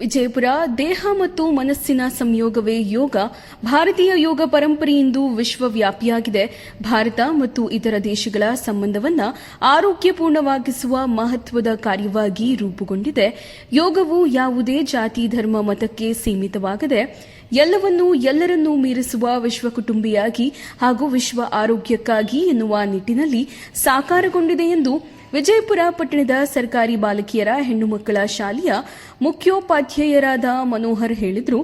ವಿಜಯಪುರ ದೇಹ ಮತ್ತು ಮನಸ್ಸಿನ ಸಂಯೋಗವೇ ಯೋಗ. ಭಾರತೀಯ ಯೋಗ ಪರಂಪರೆಯಿಂದು ವಿಶ್ವವ್ಯಾಪಿಯಾಗಿದೆ. ಭಾರತ ಮತ್ತು ಇತರ ದೇಶಗಳ ಸಂಬಂಧವನ್ನು ಆರೋಗ್ಯಪೂರ್ಣವಾಗಿಸುವ ಮಹತ್ವದ ಕಾರ್ಯವಾಗಿ ರೂಪುಗೊಂಡಿದೆ. ಯೋಗವು ಯಾವುದೇ ಜಾತಿ, ಧರ್ಮ, ಮತಕ್ಕೆ ಸೀಮಿತವಾಗದೆ ಎಲ್ಲವನ್ನೂ ಎಲ್ಲರನ್ನೂ ಮೀರಿಸುವ ವಿಶ್ವ ಕುಟುಂಬಿಯಾಗಿ ಹಾಗೂ ವಿಶ್ವ ಆರೋಗ್ಯಕ್ಕಾಗಿ ಎನ್ನುವ ನಿಟ್ಟಿನಲ್ಲಿ ಸಾಕಾರಗೊಂಡಿದೆ ಎಂದು ವಿಜಯಪುರ ಪಟ್ಟಣದ ಸರ್ಕಾರಿ ಬಾಲಕಿಯರ ಹೆಣ್ಣು ಮಕ್ಕಳ ಶಾಲೆಯ ಮುಖ್ಯೋಪಾಧ್ಯಾಯರಾದ ಮನೋಹರ್ ಹೇಳಿದರು,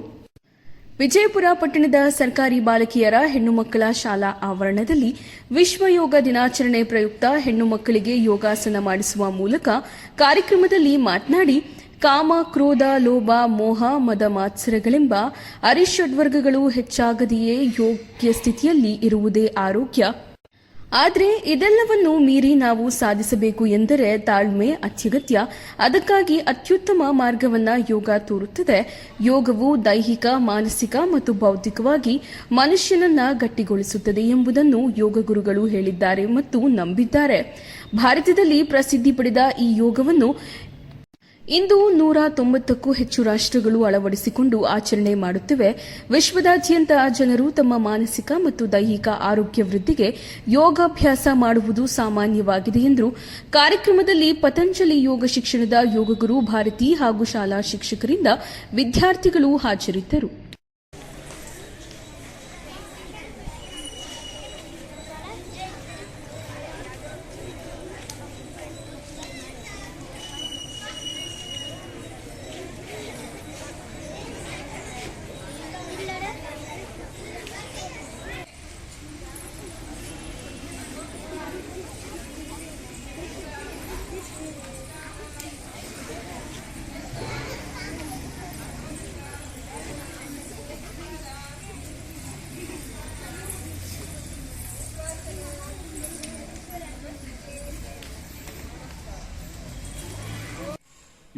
ವಿಜಯಪುರ ಪಟ್ಟಣದ ಸರ್ಕಾರಿ ಬಾಲಕಿಯರ ಹೆಣ್ಣು ಮಕ್ಕಳ ಶಾಲಾ ಆವರಣದಲ್ಲಿ ವಿಶ್ವ ಯೋಗ ದಿನಾಚರಣೆ ಪ್ರಯುಕ್ತ ಹೆಣ್ಣು ಮಕ್ಕಳಿಗೆ ಯೋಗಾಸನ ಮಾಡಿಸುವ ಮೂಲಕ ಕಾರ್ಯಕ್ರಮದಲ್ಲಿ ಮಾತನಾಡಿ, ಕಾಮ, ಕ್ರೋಧ, ಲೋಭ, ಮೋಹ, ಮದ ಮಾತ್ಸರಗಳೆಂಬ ಅರಿಷಡ್ವರ್ಗಗಳು ಹೆಚ್ಚಾಗದೆಯೇ ಯೋಗ್ಯ ಸ್ಥಿತಿಯಲ್ಲಿ ಇರುವುದೇ ಆರೋಗ್ಯ. ಆದರೆ ಇದೆಲ್ಲವನ್ನು ಮೀರಿ ನಾವು ಸಾಧಿಸಬೇಕು ಎಂದರೆ ತಾಳ್ಮೆ ಅತ್ಯಗತ್ಯ. ಅದಕ್ಕಾಗಿ ಅತ್ಯುತ್ತಮ ಮಾರ್ಗವನ್ನ ಯೋಗ ತೋರುತ್ತದೆ. ಯೋಗವು ದೈಹಿಕ, ಮಾನಸಿಕ ಮತ್ತು ಬೌದ್ಧಿಕವಾಗಿ ಮನುಷ್ಯನನ್ನ ಗಟ್ಟಿಗೊಳಿಸುತ್ತದೆ ಎಂಬುದನ್ನು ಯೋಗ ಗುರುಗಳು ಹೇಳಿದ್ದಾರೆ ಮತ್ತು ನಂಬಿದ್ದಾರೆ. ಭಾರತದಲ್ಲಿ ಪ್ರಸಿದ್ಧಿ ಪಡೆದ ಈ ಯೋಗವನ್ನು ಇಂದು ನೂರ ತೊಂಬತ್ತಕ್ಕೂ ಹೆಚ್ಚು ರಾಷ್ಟ್ರಗಳು ಅಳವಡಿಸಿಕೊಂಡು ಆಚರಣೆ ಮಾಡುತ್ತಿವೆ. ವಿಶ್ವದಾದ್ಯಂತ ಜನರು ತಮ್ಮ ಮಾನಸಿಕ ಮತ್ತು ದೈಹಿಕ ಆರೋಗ್ಯ ವೃದ್ಧಿಗೆ ಯೋಗಾಭ್ಯಾಸ ಮಾಡುವುದು ಸಾಮಾನ್ಯವಾಗಿದೆ ಎಂದು ಕಾರ್ಯಕ್ರಮದಲ್ಲಿ ಪತಂಜಲಿ ಯೋಗ ಶಿಕ್ಷಣದ ಯೋಗಗುರು ಭಾರತಿ ಹಾಗೂ ಶಾಲಾ ಶಿಕ್ಷಕರಿಂದ ವಿದ್ಯಾರ್ಥಿಗಳು ಹಾಜರಿದ್ದರು.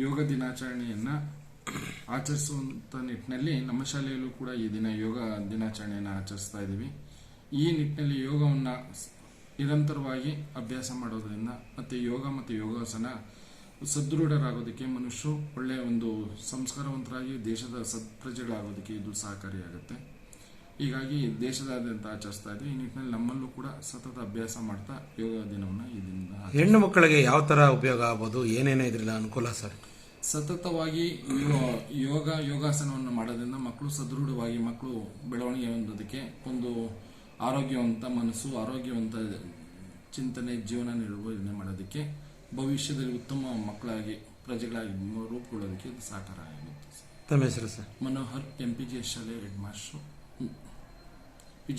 ಯೋಗ ದಿನಾಚರಣೆಯನ್ನು ಆಚರಿಸುವಂಥ ನಿಟ್ಟಿನಲ್ಲಿ ನಮ್ಮ ಶಾಲೆಯಲ್ಲೂ ಕೂಡ ಈ ದಿನ ಯೋಗ ದಿನಾಚರಣೆಯನ್ನು ಆಚರಿಸ್ತಾ ಇದ್ದೀವಿ. ಈ ನಿಟ್ಟಿನಲ್ಲಿ ಯೋಗವನ್ನು ನಿರಂತರವಾಗಿ ಅಭ್ಯಾಸ ಮಾಡೋದ್ರಿಂದ ಮತ್ತು ಯೋಗ ಮತ್ತು ಯೋಗಾಸನ ಸದೃಢರಾಗೋದಕ್ಕೆ ಮನುಷ್ಯರು ಒಳ್ಳೆಯ ಒಂದು ಸಂಸ್ಕಾರವಂತರಾಗಿ ದೇಶದ ಸತ್ಪ್ರಜೆಗಳಾಗೋದಕ್ಕೆ ಇದು ಸಹಕಾರಿಯಾಗುತ್ತೆ. ಹೀಗಾಗಿ ದೇಶದಾದ್ಯಂತ ಆಚರಿಸ್ತಾ ಇದ್ವಿ ಈ ನಿಟ್ಟಿನಲ್ಲಿ ನಮ್ಮಲ್ಲೂ ಕೂಡ ಸತತ ಅಭ್ಯಾಸ ಮಾಡ್ತಾ ಯೋಗ ದಿನವನ್ನು ಈ ದಿನದಿಂದ ಹೆಣ್ಣು ಮಕ್ಕಳಿಗೆ ಯಾವ ತರ ಉಪಯೋಗ ಆಗ್ಬೋದು? ಏನೇನೇ ಇದ್ರಲ್ಲ ಅನುಕೂಲ ಸರ್? ಸತತವಾಗಿ ಯೋಗ ಯೋಗಾಸನವನ್ನು ಮಾಡೋದ್ರಿಂದ ಮಕ್ಕಳು ಸದೃಢವಾಗಿ ಮಕ್ಕಳು ಬೆಳವಣಿಗೆ ಹೊಂದೋದಕ್ಕೆ ಒಂದು ಆರೋಗ್ಯವಂತ ಮನಸ್ಸು ಆರೋಗ್ಯವಂತ ಚಿಂತನೆ ಜೀವನ ನಿರ್ವಹಣೆ ಮಾಡೋದಕ್ಕೆ ಭವಿಷ್ಯದಲ್ಲಿ ಉತ್ತಮ ಮಕ್ಕಳಾಗಿ ಪ್ರಜೆಗಳಾಗಿ ರೂಪುಗೊಳ್ಳೋದಕ್ಕೆ ಸಾಕಾರ ಸಹಕಾರ ಆಗುತ್ತೆ. ತಮ್ಮ ಹೆಸರು sir? Manohar M P G ಶಾಲೆ ಹೆಡ್ ಮಾಸ್ಟ್ರು.